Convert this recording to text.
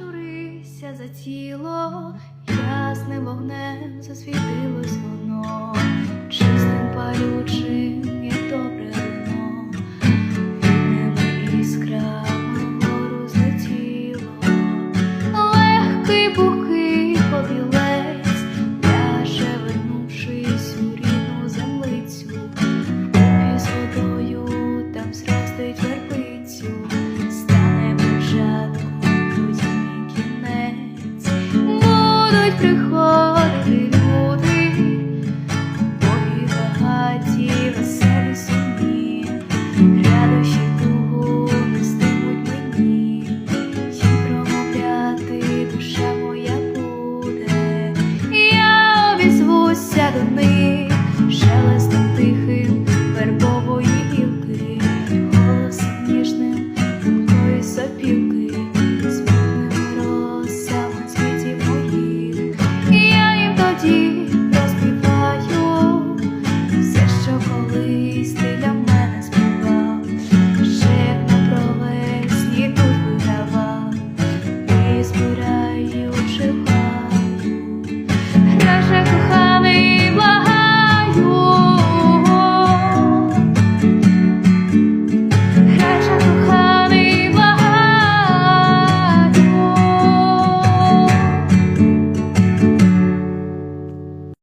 журися за тіло, ясним вогнем засвітилось воно. душа моя буде, і я обізвуся до них, шелестом тихим, вербової гілки, голосом ніжним, думкою сопілки, звітними росами світі моїх, і я їм тоді розпіваю все, що колись ти для мене співав, ще як на провесні тут видавав.